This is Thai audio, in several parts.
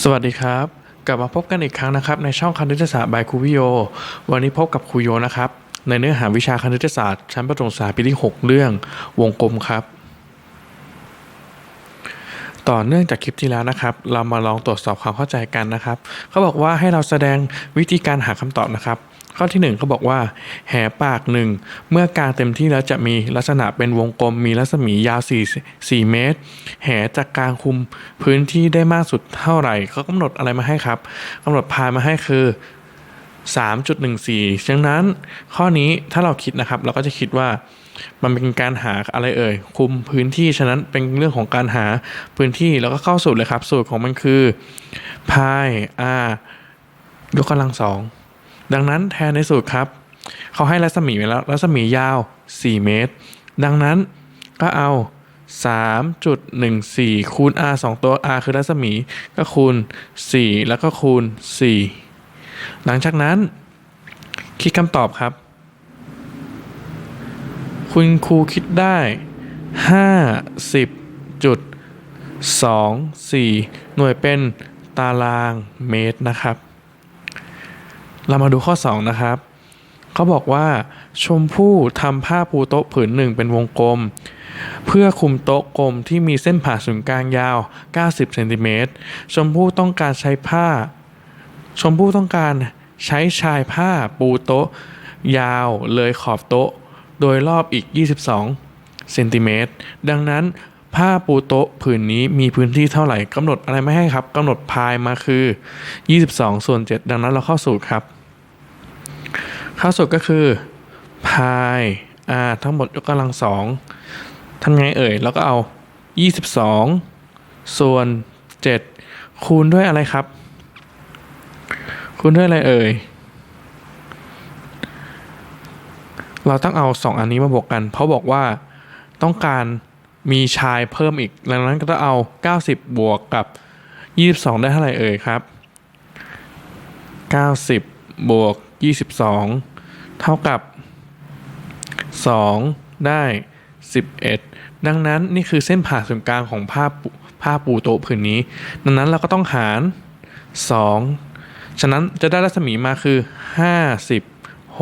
สวัสดีครับ กลับมาพบกันอีกครั้งนะครับ ในช่องคณิตศาสตร์บายครูวิโย วันนี้พบกับครูโยนะครับ ในเนื้อหาวิชาคณิตศาสตร์ชั้นประถมศึกษาปีที่ 6 เรื่องวงกลมครับ ต่อเนื่องจากคลิปที่แล้วนะครับ เรามาลองตรวจสอบความเข้าใจกันนะครับ เขาบอกว่าให้เราแสดงวิธีการหาคำตอบนะครับ ข้อที่หนึ่งเขาบอกว่า แหปากหนึ่งเมื่อกางเต็มที่แล้วจะมีลักษณะเป็นวงกลม มีรัศมียาว 4 4 เมตร แหจะกางคุมพื้นที่ได้มากสุดเท่าไหร่เขากำหนดอะไรมาให้ครับกำหนดพายมาให้คือ 3.14ดังนั้น ข้อนี้ถ้าเราคิดนะครับ เราก็จะคิดว่ามันเป็นการหาอะไรเอ่ย คุมพื้นที่ฉะนั้นเป็นเรื่องของการหาพื้นที่แล้วก็เข้าสูตรเลยครับ สูตรของมันคือพาย r ยกกำลังสอง ดังนั้นแทนในสูตรครับ เขาให้รัศมีไว้แล้ว รัศมียาว 4 เมตร ดังนั้นก็เอา 3.14 คูณ r 2 ตัว r คือรัศมีก็คูณ 4 แล้วก็คูณ 4 หลังจากนั้น คิดคำตอบครับ คุณครูคิดได้ 50.24 หน่วยเป็นตารางเมตรนะครับ เรามาดูข้อ 2 นะครับ เขาบอกว่าชมพู่ทำผ้าปูโต๊ะผืนหนึ่งเป็นวงกลม เพื่อคุมโต๊ะกลมที่มีเส้นผ่าศูนย์กลางยาว 90เซนติเมตรชมพู่ต้องการใช้ผ้า ชมพู่ต้องการใช้ชายผ้าปูโต๊ะ ยาวเลยขอบโต๊ะ โดยรอบอีก 22เซนติเมตรดังนั้น ผ้าปูโต๊ะผืนนี้มีพื้นที่เท่าไหร่กำหนดอะไรไม่ให้ครับกำหนดพายมาคือ 22 ส่วน 7 ดังนั้นเราเข้าสูตรครับ เข้าสูตรก็คือพาย r ทั้งหมดยกกำลังสองทำไงเอ่ย แล้วก็เอา 22 ส่วน 7 คูณด้วยอะไรครับ คูณด้วยอะไรเอ่ย เราต้องเอา 2 อันนี้มาบวกกัน เพราะบอกว่าต้องการ มีชายเพิ่มอีก ดังนั้นก็ต้องเอา 90 บวกกับ 22 ได้เท่าไหร่เอ่ยครับ 90 บวก 22 เท่ากับ 2 ได้ 11 ดังนั้นนี่คือเส้นผ่าศูนย์กลางของผ้าปูผ้าปูโต๊ะผืนนี้ ดังนั้นเราก็ต้องหาร 2 ฉะนั้นจะได้รัศมีมาคือ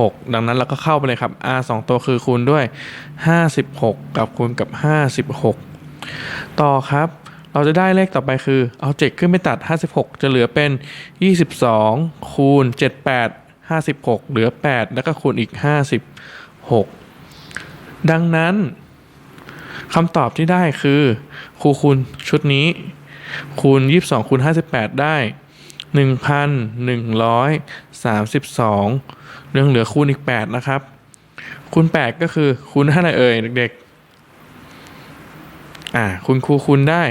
56 ดังนั้นเราก็เข้าไปเลยครับ r 2 ตัวคือคูณด้วย 56 กับคูณกับ 56 ต่อครับ เราจะได้เลขต่อไปคือเอา7ขึ้นไปตัด 56 จะเหลือเป็น 22 คูณ 78 56 เหลือ 8 แล้วก็คูณอีก 56 ดังนั้นคำตอบที่ได้คือครูคูณชุดนี้ คูณ 22คูณ58 ได้ 1,132 เรื่องเหลือคูณอีก 8 นะครับ คูณ 8 ก็คือคูณเท่าไหร่เอ่ยเด็กๆ อ่าคุณครูคูณได้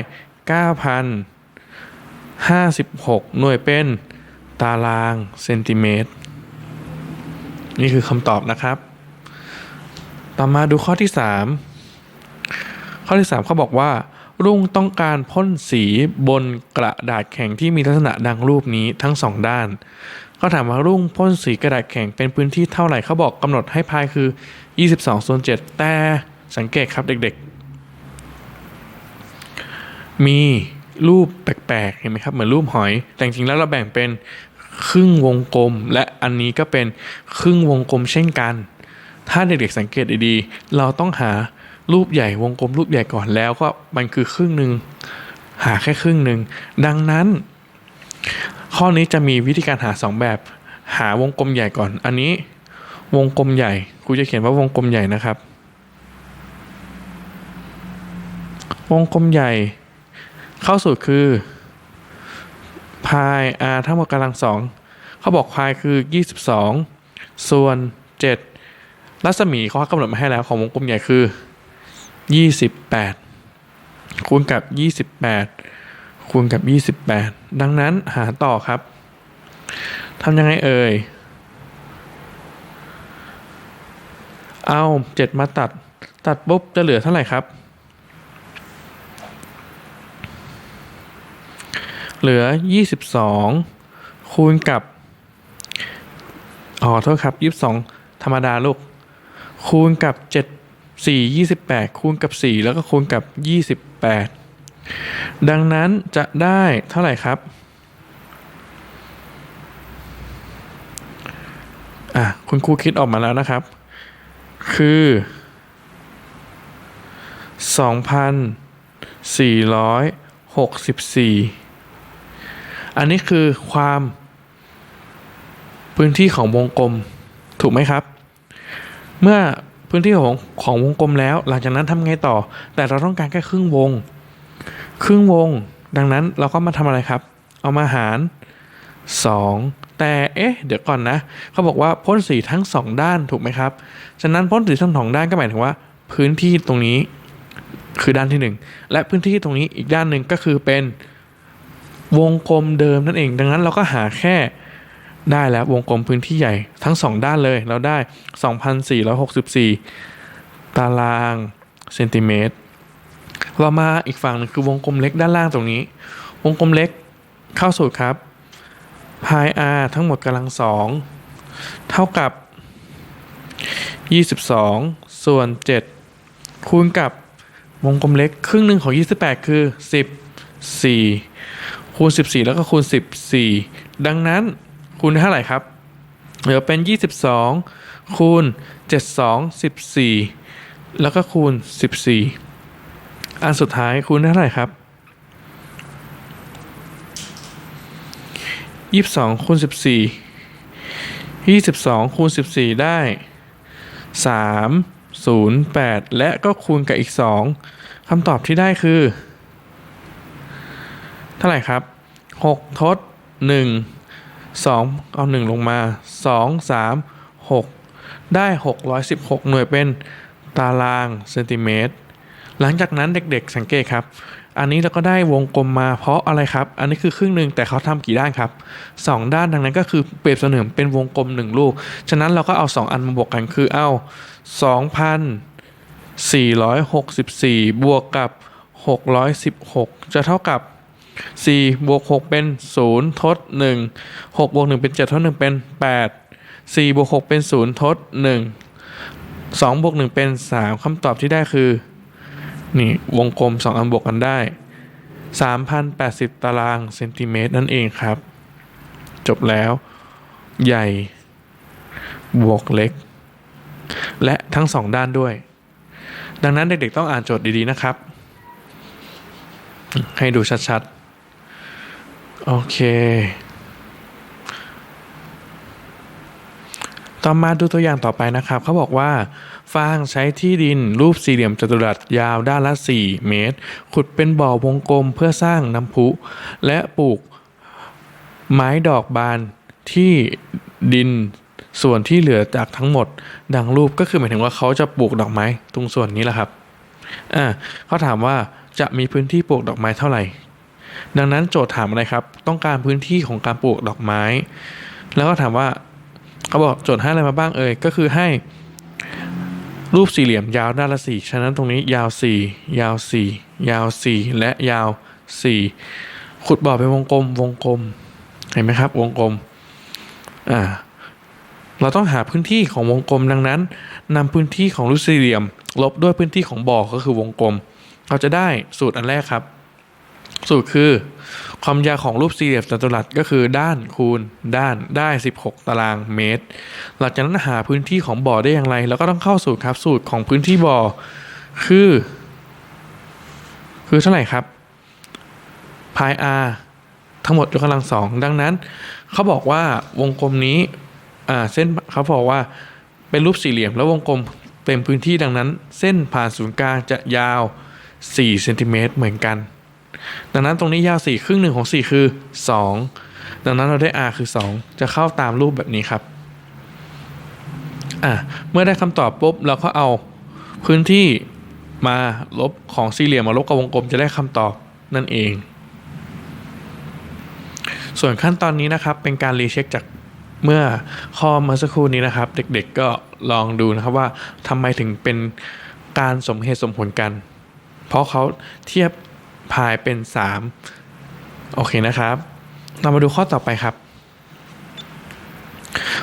9,056 หน่วยเป็นตารางเซนติเมตร นี่คือคำตอบนะครับ ต่อมาดูข้อที่ 3 ข้อที่ 3 เขาบอกว่ารุ่งต้องการพ่นสีบนกระดาษแข็งที่มีลักษณะดังรูปนี้ทั้งสองด้าน ก็ถามว่ารุ่งพ่นสีกระดาษแข็งเป็นพื้นที่เท่าไหร่เขาบอกกำหนดให้พายคือ 22ส่วน7แต่สังเกตครับเด็กๆ มีรูปแปลกๆเห็นไหมครับ เหมือนรูปหอย แต่จริงๆแล้วเราแบ่งเป็นครึ่งวงกลม และอันนี้ก็เป็นครึ่งวงกลมเช่นกัน ถ้าเด็กๆสังเกตดีๆ เราต้องหารูปใหญ่วงกลมรูปใหญ่ก่อนแล้วก็มันคือครึ่งหนึ่งหาแค่ครึ่งหนึ่งดังนั้น ข้อนี้จะมีวิธีการหาสองแบบ หาวงกลมใหญ่ก่อน อันนี้วงกลมใหญ่ครูจะเขียนว่าวงกลมใหญ่นะครับ วงกลมใหญ่ เข้าสูตรคือพาย r ทั้งหมดกำลังสองเขาบอกพายคือ 22 ส่วน 7 รัศมีเขากำหนดมาให้แล้วของวงกลมใหญ่คือ 28 คูณกับ 28 คูณกับ 28 ดังนั้นหาต่อครับทำยังไงเอ่ย เอา 7 มาตัด ตัดปุ๊บจะเหลือเท่าไหร่ครับ เหลือ 22 คูณกับ อ๋อ โทษครับ 22 ธรรมดาลูก คูณกับ 7 4 28 คูณกับ 4 แล้วก็คูณกับ 28 ดังนั้นจะได้เท่าไหร่ครับอะคุณครูคิดออกมาแล้วนะครับ คือ 2,464 อันนี้คือความพื้นที่ของวงกลมถูกไหมครับ เมื่อพื้นที่ของของวงกลมแล้ว หลังจากนั้นทำไงต่อ แต่เราต้องการแค่ครึ่งวง ครึ่งวง ดังนั้นเราก็มาทำอะไรครับ เอามาหาร 2 แต่เอ๊ะเดี๋ยวก่อนนะ เขาบอกว่าพ่นสีทั้งสองด้านถูกไหมครับฉะนั้นพ่นสีทั้งสองด้านก็หมายถึงว่า พื้นที่ตรงนี้คือด้านที่หนึ่งและพื้นที่ตรงนี้อีกด้านหนึ่งก็คือเป็นวงกลมเดิมนั่นเอง ดังนั้นเราก็หาแค่ได้แล้ววงกลมพื้นที่ใหญ่ทั้งสองด้านเลยเราได้ 2,464 ตารางเซนติเมตร เรามาอีกฝั่งหนึงคือวงกลมเล็กด้านล่างตรงนี้ วงกลมเล็กเข้าสูตรครับพาย r ทั้งหมดกำลังสองเท่ากับ 22 ส่วน 7 คูณกับวงกลมเล็ก ครึ่งหนึ่งของ 28 คือ 14 คูณ 14 แล้วก็คูณ 14 ดังนั้นคูณเท่าไหร่ครับ เหลือเป็น 22 คูณ 72 14 แล้วก็คูณ 14 อันสุดท้ายคูณได้เท่าไหร่ครับ22คูณ14 22คูณ14ได้3 0 8และก็คูณกับอีก2คำตอบที่ได้คือ เท่าไหร่ครับ6ทด1 2เอา1ลงมา2 3 6ได้616หน่วยเป็นตารางเซนติเมตร หลังจากนั้นเด็กๆสังเกตครับ อันนี้เราก็ได้วงกลมมาเพราะอะไรครับ อันนี้คือครึ่งหนึ่งแต่เขาทำกี่ด้านครับสองด้านดังนั้นก็คือเปรียบเสมือนเป็นวงกลมหนึ่งลูก ฉะนั้นเราก็เอา 2 อันมาบวกกันคือเอา 2,464 บวกกับ 616 จะเท่ากับ4บวก6เป็น 0 ทด 1 6บวก1เป็น 7 ทด 1 เป็น 8 4บวก6เป็น 0 ทด 1 2บวก1เป็น 3คำตอบที่ได้คือ นี่วงกลม 2 อันบวกกันได้ 3,080 ตารางเซนติเมตรนั่นเองครับ จบแล้ว ใหญ่ บวกเล็ก และทั้งสองด้านด้วย ดังนั้นเด็กๆต้องอ่านโจทย์ดีๆนะครับ ให้ดูชัดๆ โอเค ต่อมาดูตัวอย่างต่อไปนะครับ เขาบอกว่า ฟางใช้ที่ดินรูปสี่เหลี่ยมจัตุรัสยาวด้านละ 4 เมตร ขุดเป็นบ่อวงกลมเพื่อสร้างน้ำพุ และปลูกไม้ดอกบานที่ดินส่วนที่เหลือจากทั้งหมด ดังรูปก็คือหมายถึงว่าเขาจะปลูกดอกไม้ตรงส่วนนี้แหละครับอ่าเขาถามว่าจะมีพื้นที่ปลูกดอกไม้เท่าไหร่ ดังนั้นโจทย์ถามอะไรครับ ต้องการพื้นที่ของการปลูกดอกไม้ แล้วก็ถามว่าเขาบอกโจทย์ให้อะไรมาบ้างเอ่ยก็คือให้ รูปสี่เหลี่ยมยาวด้านละสี่ฉะนั้นตรงนี้ยาวสี่ยาวสี่ยาวสี่และยาวสี่ขุดบ่อเป็นวงกลมวงกลม เห็นไหมครับ วงกลมอ่าเราต้องหาพื้นที่ของวงกลมดังนั้นนำพื้นที่ของรูปสี่เหลี่ยม ลบด้วยพื้นที่ของบ่อก็คือวงกลม เราจะได้สูตรอันแรกครับ สูตรคือความยาวของรูปสี่เหลี่ยมจัตุรัสก็คือด้านคูณด้านได้ 16 ตารางเมตร หลังจากนั้นหาพื้นที่ของบ่อได้อย่างไร แล้วก็ต้องเข้าสูตรครับสูตรของพื้นที่บ่อคือ คือเท่าไหร่ครับพาย r ทั้งหมดยกกำลังสองดังนั้น เขาบอกว่าวงกลมนี้อ่าเส้นเขาบอกว่าเป็นรูปสี่เหลี่ยมแล้ววงกลมเต็มพื้นที่ดังนั้น เส้นผ่านศูนย์กลางจะยาว4เซนติเมตรเหมือนกัน ดังนั้นตรงนี้ยาว4ครึ่งหนึ่งของ 4 คือ 2 ดังนั้นเราได้ r คือ 2 จะเข้าตามรูปแบบนี้ครับอะเมื่อได้คำตอบปุ๊บเราก็เอาพื้นที่มาลบของสี่เหลี่ยมมาลบกับวงกลมจะได้คำตอบนั่นเอง ส่วนขั้นตอนนี้นะครับเป็นการรีเช็คจากเมื่อข้อเมื่อสักครู่นี้นะครับ เด็กๆก็ลองดูนะครับว่าทำไมถึงเป็นการสมเหตุสมผลกัน เพราะเขาเทียบ พายเป็น 3 โอเคนะครับ เรามาดูข้อต่อไปครับ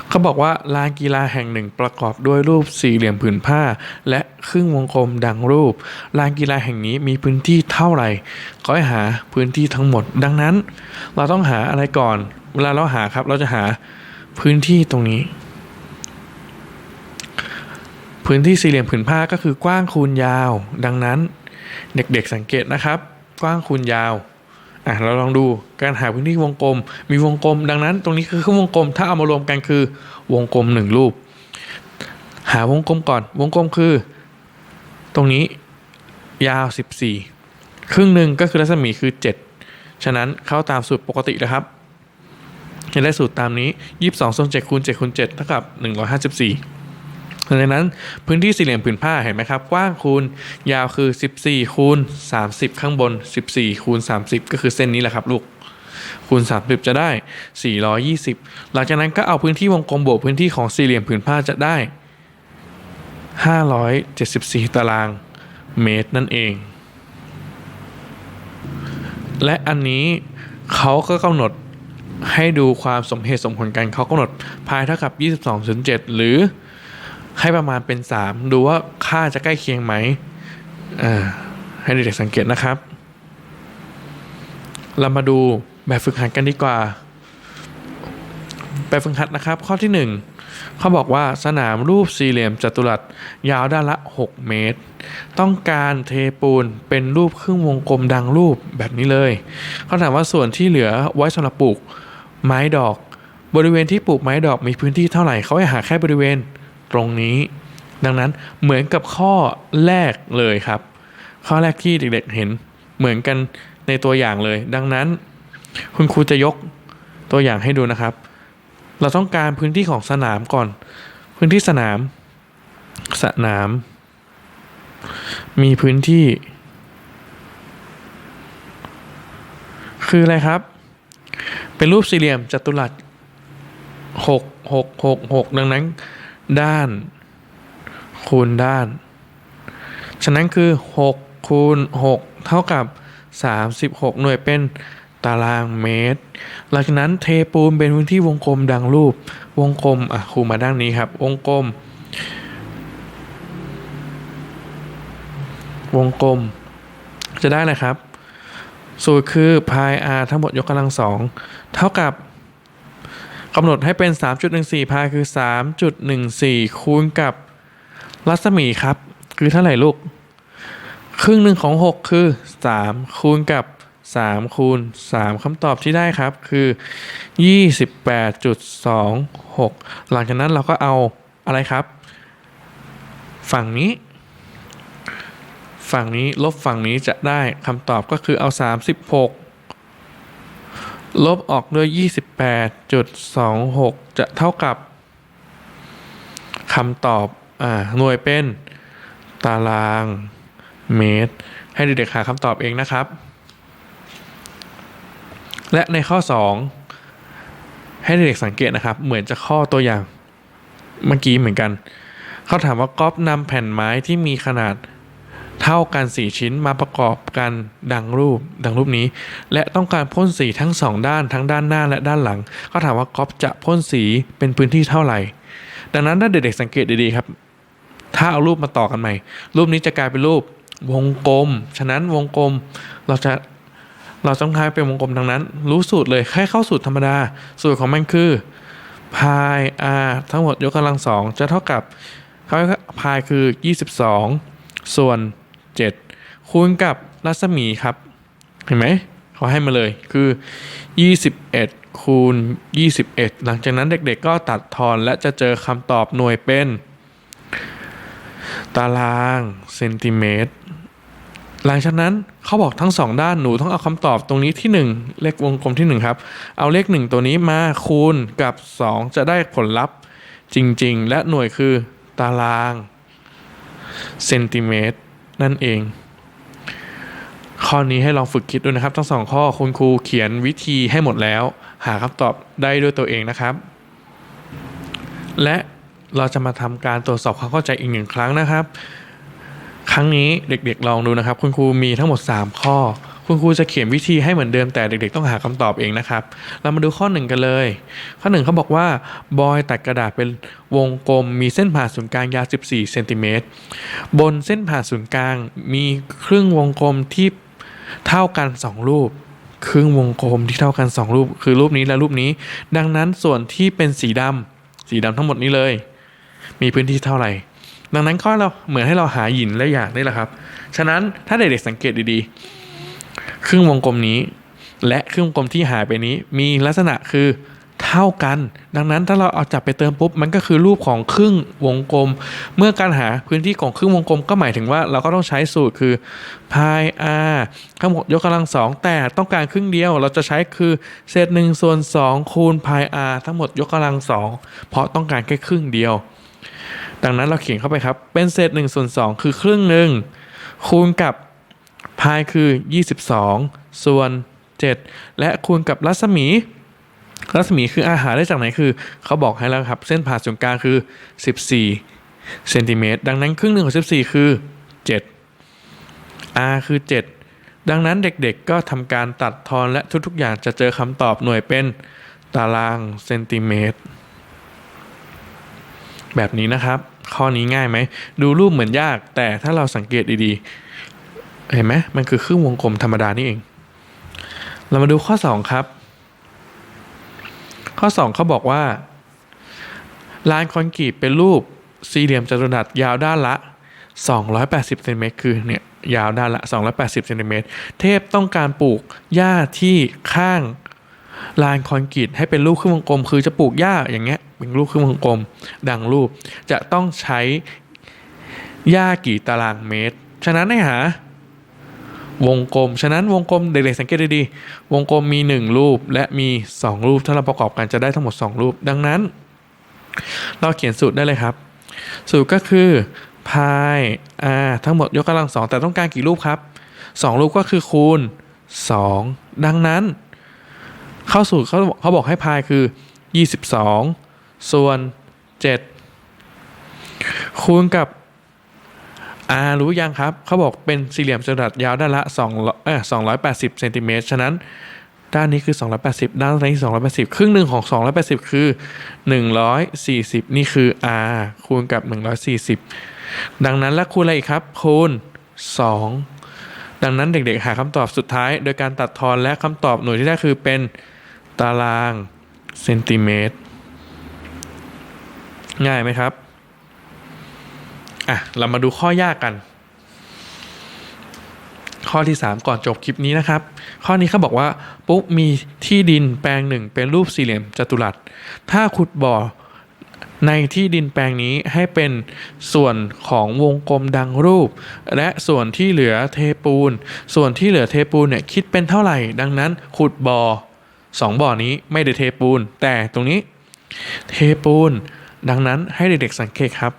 เขาบอกว่าลานกีฬาแห่งหนึ่งประกอบด้วยรูปสี่เหลี่ยมผืนผ้า และครึ่งวงกลมดังรูป ลานกีฬาแห่งนี้มีพื้นที่เท่าไหร่ก็ให้หาพื้นที่ทั้งหมด ดังนั้น เราต้องหาอะไรก่อน เวลาเราหาครับ เราจะหาพื้นที่ตรงนี้พื้นที่สี่เหลี่ยมผืนผ้าก็คือกว้างคูณยาว ดังนั้นเด็กๆสังเกตนะครับ กว้างคูณยาวอะเราลองดูการหาพื้นที่วงกลม มีวงกลม ดังนั้น ตรงนี้คือวงกลม ถ้าเอามารวมกันคือวงกลมหนึ่งรูป หาวงกลมก่อน วงกลมคือ ตรงนี้ยาว 14 ครึ่งหนึ่งก็คือรัศมีคือ 7 ฉะนั้นเข้าตามสูตรปกติเลยครับจะได้สูตรตามนี้ 22ส่วน7คูณ7คูณ7เท่ากับ 154 ดังนั้นพื้นที่สี่เหลี่ยมผืนผ้าเห็นไหมครับ กว้างคูณยาวคือ 14 คูณ 30 ข้างบน 14 คูณ 30 ก็คือเส้นนี้แหละครับลูกคูณ 30 จะได้ 420 หลังจากนั้นก็เอาพื้นที่วงกลมบวกพื้นที่ของสี่เหลี่ยมผืนผ้าจะได้ 574 ตารางเมตรนั่นเอง และอันนี้เขาก็กำหนดให้ดูความสมเหตุสมผลกันเขากำหนดพายเท่ากับ 22.7 หรือ ให้ประมาณเป็น3ดูว่าค่าจะใกล้เคียงไหมให้เด็กๆสังเกตนะครับ เรามาดูแบบฝึกหัดกันดีกว่า แบบฝึกหัดนะครับ ข้อที่ 1เขาบอกว่าสนามรูปสี่เหลี่ยมจัตุรัสยาวด้านละ 6 เมตร ต้องการเทปูนเป็นรูปครึ่งวงกลมดังรูปแบบนี้เลย เขาถามว่าส่วนที่เหลือไว้สำหรับปลูกไม้ดอก บริเวณที่ปลูกไม้ดอกมีพื้นที่เท่าไหร่เขาให้หาแค่บริเวณ ตรงนี้ ดังนั้นเหมือนกับข้อแรกเลยครับ ข้อแรกที่เด็กๆเห็นเหมือนกันในตัวอย่างเลย ดังนั้น คุณครูจะยกตัวอย่างให้ดูนะครับ เราต้องการพื้นที่ของสนามก่อน พื้นที่สนาม สนาม มีพื้นที่ คืออะไรครับ เป็นรูปสี่เหลี่ยมจัตุรัสหกหกหกหกดังนั้น ด้าน คูณด้าน ฉะนั้นคือ 6 คูณ 6 เท่ากับ 36 หน่วยเป็นตารางเมตร หลังจากนั้นเทปูนเป็นพื้นที่วงกลมดังรูป วงกลมอะครูมาด้านนี้ครับ วงกลม วงกลม จะได้เลยครับ สูตรคือ pi r ทั้งหมดยกกำลังสอง เท่ากับ กำหนดให้เป็น 3.14 pi คือ 3.14 คูณกับรัศมีครับ คือเท่าไหร่ลูก ครึ่งหนึ่งของ 6 คือ 3 คูณกับ 3 คูณ 3คำตอบที่ได้ครับคือ 28.26 หลังจากนั้นเราก็เอาอะไรครับ ฝั่งนี้ ฝั่งนี้ลบฝั่งนี้จะได้คำตอบก็คือเอา 36 ลบออกด้วย 28.26 จะเท่ากับคำตอบอ่าหน่วยเป็นตารางเมตร ให้เด็กๆหาคำตอบเองนะครับ และในข้อ 2 ให้เด็กๆสังเกตนะครับ เหมือนจะข้อตัวอย่างเมื่อกี้เหมือนกัน เขาถามว่าก๊อฟนำแผ่นไม้ที่มีขนาด เท่ากัน 4 ชิ้นมาประกอบกันดังรูปดังรูปนี้ และต้องการพ่นสีทั้งสองด้านทั้งด้านหน้าและด้านหลังเขาถามว่าก๊อฟจะพ่นสีเป็นพื้นที่เท่าไหร่ ดังนั้นถ้าเด็กๆสังเกตดีๆครับ ถ้าเอารูปมาต่อกันใหม่ รูปนี้จะกลายเป็นรูปวงกลม ฉะนั้นวงกลมเราจะเราต้องทายเป็นวงกลมดังนั้น รู้สูตรเลยแค่เข้าสูตรธรรมดา สูตรของมันคือ pi r ทั้งหมดยกกำลังสองจะเท่ากับเขาพายคือ 22 ส่วน 7 คูณกับรัศมีครับ เห็นไหมเขาให้มาเลยคือ 21 คูณ 21 หลังจากนั้นเด็กๆก็ตัดทอนและจะเจอคำตอบหน่วยเป็น ตารางเซนติเมตรหลังจากนั้นเขาบอกทั้งสองด้านหนูต้องเอาคำตอบตรงนี้ที่ 1 เลขวงกลมที่ 1 ครับ เอาเลข 1 ตัวนี้มาคูณกับ 2 จะได้ผลลัพธ์จริงๆ และหน่วยคือตารางเซนติเมตร นั่นเอง ข้อนี้ให้ลองฝึกคิดดูนะครับ ทั้งสองข้อคุณครูเขียนวิธีให้หมดแล้ว หาคำตอบได้ด้วยตัวเองนะครับ และเราจะมาทำการตรวจสอบความเข้าใจอีกหนึ่งครั้งนะครับ ครั้งนี้เด็กๆลองดูนะครับ คุณครูมีทั้งหมด 3 ข้อ คุณครูจะเขียนวิธีให้เหมือนเดิมแต่เด็กๆ ต้องหาคำตอบเองนะครับ เรามาดูข้อหนึ่งกันเลย ข้อหนึ่งเขาบอกว่าบอยตัดกระดาษเป็นวงกลมมีเส้นผ่าศูนย์กลางยาว 14 เซนติเมตร บนเส้นผ่าศูนย์กลางมีครึ่งวงกลมที่เท่ากัน 2 รูป ครึ่งวงกลมที่เท่ากัน 2 รูป คือรูปนี้และรูปนี้ ดังนั้นส่วนที่เป็นสีดำสีดำทั้งหมดนี้เลย มีพื้นที่เท่าไหร่ ดังนั้นก็เราเหมือนให้เราหาหยินและหยางนี่แหละครับ ฉะนั้นถ้าเด็กๆสังเกตดีๆ ครึ่งวงกลมนี้ และครึ่งวงกลมที่หายไปนี้ มีลักษณะคือเท่ากัน ดังนั้นถ้าเราเอาจับไปเติมปุ๊บ มันก็คือรูปของครึ่งวงกลม เมื่อการหาพื้นที่ของครึ่งวงกลมก็หมายถึงว่าเราก็ต้องใช้สูตรคือพาย r ทั้งหมดยกกำลังสองแต่ต้องการครึ่งเดียว เราจะใช้คือเศษหนึ่งส่วนสองคูณพาย r ทั้งหมดยกกำลังสองเพราะต้องการแค่ครึ่งเดียว ดังนั้นเราเขียนเข้าไปครับ เป็นเศษ1ส่วน2คือครึ่งหนึ่งคูณกับ พายคือ 22 ส่วน 7 และคูณกับรัศมี รัศมีคืออาหารได้จากไหนคือ เขาบอกให้แล้วครับ เส้นผ่าศูนย์กลางคือ 14 เซนติเมตร ดังนั้นครึ่งหนึ่งของ 14 คือ 7 r คือ 7 ดังนั้นเด็กๆก็ทำการตัดทอนและทุกๆอย่างจะเจอคำตอบหน่วยเป็นตารางเซนติเมตร แบบนี้นะครับ ข้อนี้ง่ายไหม ดูรูปเหมือนยาก แต่ถ้าเราสังเกตดีๆ เห็นไหมมันคือครึ่งวงกลมธรรมดานี่เอง เรามาดูข้อ 2 ครับ ข้อ 2เขาบอกว่าลานคอนกรีตเป็นรูปสี่เหลี่ยมจัตุรัสยาวด้านละ 280เซนติเมตรคือเนี่ยยาวด้านละ 280เซนติเมตรเทพต้องการปลูกหญ้าที่ข้างลานคอนกรีตให้เป็นรูปครึ่งวงกลม คือจะปลูกหญ้าอย่างเงี้ยเป็นรูปครึ่งวงกลม ดังรูปจะต้องใช้หญ้ากี่ตารางเมตร ฉะนั้นให้หา วงกลม ฉะนั้นวงกลมเด็กๆสังเกตดีๆ วงกลมมี 1 รูปและมี 2 รูป ถ้าเราประกอบกันจะได้ทั้งหมด 2 รูป ดังนั้น เราเขียนสูตรได้เลยครับ สูตรก็คือพาย r ทั้งหมดยกกำลังสองแต่ต้องการกี่รูปครับ 2 รูปก็คือคูณ 2 ดังนั้น เข้าสูตรเขาเขาบอกให้พายคือ 22 ส่วน 7 คูณกับ r รู้ยังครับ เขาบอกเป็นสี่เหลี่ยมจัตุรัสยาวด้านละ2เออ280เซนติเมตรฉะนั้น ด้านนี้คือ 280 ด้านนี้280 ครึ่งหนึ่งของ 280 คือ 140 นี่คือ r คูณกับ 140 ดังนั้นแล้วคูณอะไรอีกครับ คูณ 2 ดังนั้นเด็กๆ หาคำตอบสุดท้าย โดยการตัดทอนและคำตอบหน่วยที่ได้คือเป็นตารางเซนติเมตรง่ายไหมครับ อะ เรามาดูข้อยากกัน ข้อที่ 3 ก่อนจบคลิปนี้นะครับ ข้อนี้เขาบอกว่า ปุ๊บมีที่ดินแปลงหนึ่งเป็นรูปสี่เหลี่ยมจัตุรัส ถ้าขุดบ่อในที่ดินแปลงนี้ให้เป็นส่วนของวงกลมดังรูป และส่วนที่เหลือเทปูน ส่วนที่เหลือเทปูนเนี่ยคิดเป็นเท่าไหร่ ดังนั้นขุดบ่อสองบ่อนี้ไม่ได้เทปูน แต่ตรงนี้เทปูน ดังนั้นให้เด็กๆสังเกตครับ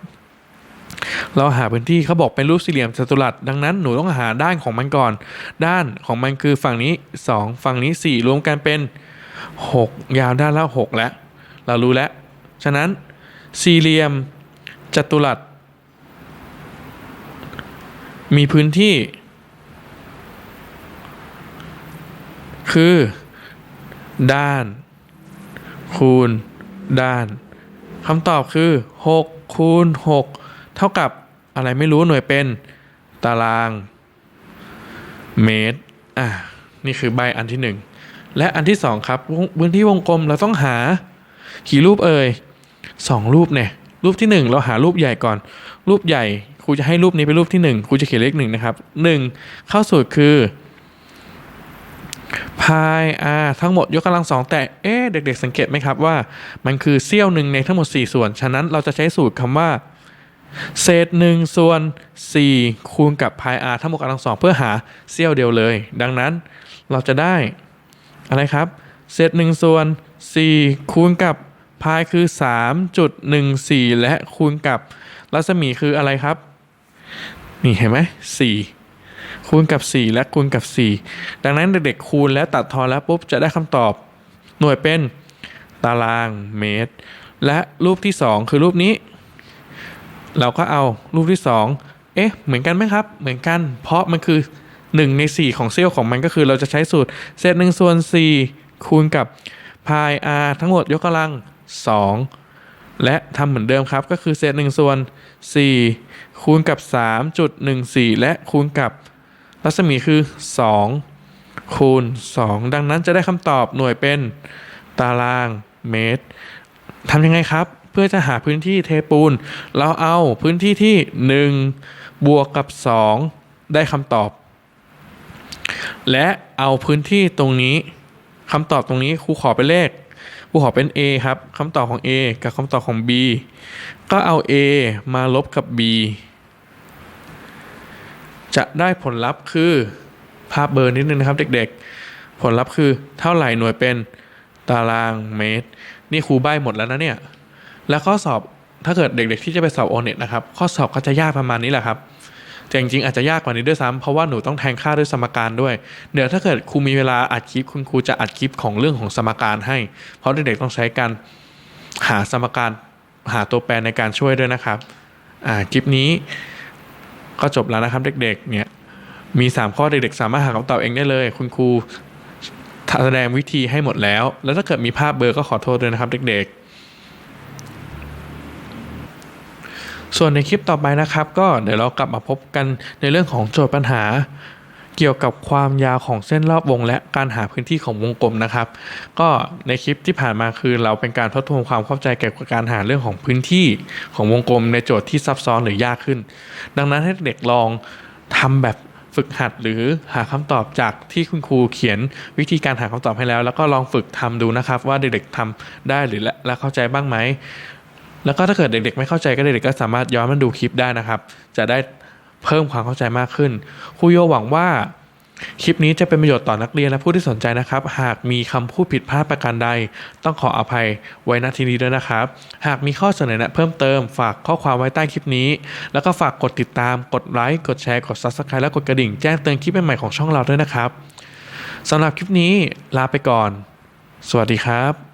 เราหาพื้นที่เขาบอกเป็นรูปสี่เหลี่ยมจัตุรัสดังนั้นหนูต้องหาด้านของมันก่อน ด้านของมันคือฝั่งนี้ 2 ฝั่งนี้ 4 รวมกันเป็น 6 ยาวด้านละ6แล้ว เรารู้แล้ว ฉะนั้นสี่เหลี่ยมจัตุรัสมีพื้นที่ คือ ด้าน คูณ ด้านคำตอบคือ 6 คูณ 6 เท่ากับอะไรไม่รู้หน่วยเป็นตารางเมตรอะนี่คือใบอันที่ 1 และอันที่ 2 ครับพื้นที่วงกลมเราต้องหากี่รูปเอ่ยสองรูปเนี่ยรูปที่ 1 เราหารูปใหญ่ก่อน รูปใหญ่ครูจะให้รูปนี้เป็นรูปที่ 1ครูจะเขียนเลขหนึ่งนะครับ 1 เข้าสูตรคือพาย r ทั้งหมดยกกำลังสองแต่เอ๊เด็กๆสังเกตไหมครับว่า มันคือเสี้ยวหนึ่งในทั้งหมด 4 ส่วน ฉะนั้นเราจะใช้สูตรคำว่า เศษหนึ่งส่วน 4 คูณกับพาย r ทั้งหมดกำลังสองเพื่อหาเสี้ยวเดียวเลย ดังนั้นเราจะได้อะไรครับ เศษหนึ่งส่วน 4 คูณกับพายคือ 3.14 และคูณกับรัศมีคืออะไรครับ นี่เห็นไหม4คูณกับ 4 และคูณกับ 4 ดังนั้นเด็กๆคูณและตัดทอนแล้วปุ๊บจะได้คำตอบ หน่วยเป็นตารางเมตร และรูปที่ 2 คือรูปนี้ เราก็เอารูปที่ 2 เอ๊ะ เหมือนกันไหมครับ เหมือนกัน เพราะมันคือ 1 ใน 4 ของเซลล์ของมันก็คือเราจะใช้สูตรเศษ1ส่วน4คูณกับพาย r ทั้งหมดยกกำลัง 2 และทำเหมือนเดิมครับ ก็คือเศษ1ส่วน4คูณกับ 3.14 และคูณกับรัศมีคือ 2 คูณ 2 ดังนั้นจะได้คำตอบหน่วยเป็นตารางเมตรทำยังไงครับ พื่อจะหาพื้นที่เทปูน เราเอาพื้นที่ที่ 1 บวกกับ 2 ได้คำตอบ และเอาพื้นที่ตรงนี้คำตอบตรงนี้ครูขอเป็นเลขครูขอเป็น A ครับคำตอบของ A กับคำตอบของ B ก็เอา A มาลบกับ B จะได้ผลลัพธ์คือภาพเบอร์นิดนึงนะครับ เด็กๆ ผลลัพธ์คือเท่าไหร่หน่วยเป็นตารางเมตร นี่ครูใบ้หมดแล้วนะเนี่ย แล้วข้อสอบถ้าเกิดเด็กๆที่จะไปสอบโอเน็ตนะครับข้อสอบก็จะยากประมาณนี้แหละครับแต่จริงๆอาจจะยากกว่านี้ด้วยซ้ำเพราะว่าหนูต้องแทงค่าด้วยสมการด้วย เดี๋ยวถ้าเกิดครูมีเวลาอัดคลิปคุณครูจะอัดคลิปของเรื่องของสมการให้ เพราะเด็กๆต้องใช้การหาสมการหาตัวแปรในการช่วยด้วยนะครับอ่าคลิปนี้ก็จบแล้วนะครับเด็กๆเนี่ยมี 3 ข้อเด็กๆ สามารถหาคำตอบเองได้เลย คุณครูแสดงวิธีให้หมดแล้ว แล้วถ้าเกิดมีภาพเบอร์ก็ขอโทษด้วยนะครับเด็กๆ ส่วนในคลิปต่อไปนะครับ ก็เดี๋ยวเรากลับมาพบกันในเรื่องของโจทย์ปัญหา เกี่ยวกับความยาวของเส้นรอบวง และการหาพื้นที่ของวงกลมนะครับ ก็ในคลิปที่ผ่านมาคือเราเป็นการทบทวนความเข้าใจเกี่ยวกับการหาเรื่องของพื้นที่ของวงกลม ในโจทย์ที่ซับซ้อนหรือยากขึ้น ดังนั้นให้เด็กลองทำแบบฝึกหัดหรือหาคำตอบจากที่คุณครูเขียนวิธีการหาคำตอบให้แล้ว แล้วก็ลองฝึกทำดูนะครับ ว่าเด็กๆทำได้หรือและเข้าใจบ้างไหม แล้วก็ถ้าเกิดเด็กๆ ไม่เข้าใจก็เด็กๆก็สามารถย้อนมาดูคลิปได้นะครับ จะได้เพิ่มความเข้าใจมากขึ้นครูโยหวังว่าคลิปนี้จะเป็นประโยชน์ต่อนักเรียนและผู้ที่สนใจนะครับ หากมีคำพูดผิดพลาดประการใด ต้องขออภัยไว้ณที่นี้ด้วยนะครับ หากมีข้อเสนอแนะเพิ่มเติม ฝากข้อความไว้ใต้คลิปนี้ แล้วก็ฝากกดติดตาม กดไลค์ กดแชร์ กด Subscribe และกดกระดิ่งแจ้งเตือนคลิปใหม่ๆของช่องเราด้วยนะครับสำหรับคลิปนี้ลาไปก่อน สวัสดีครับ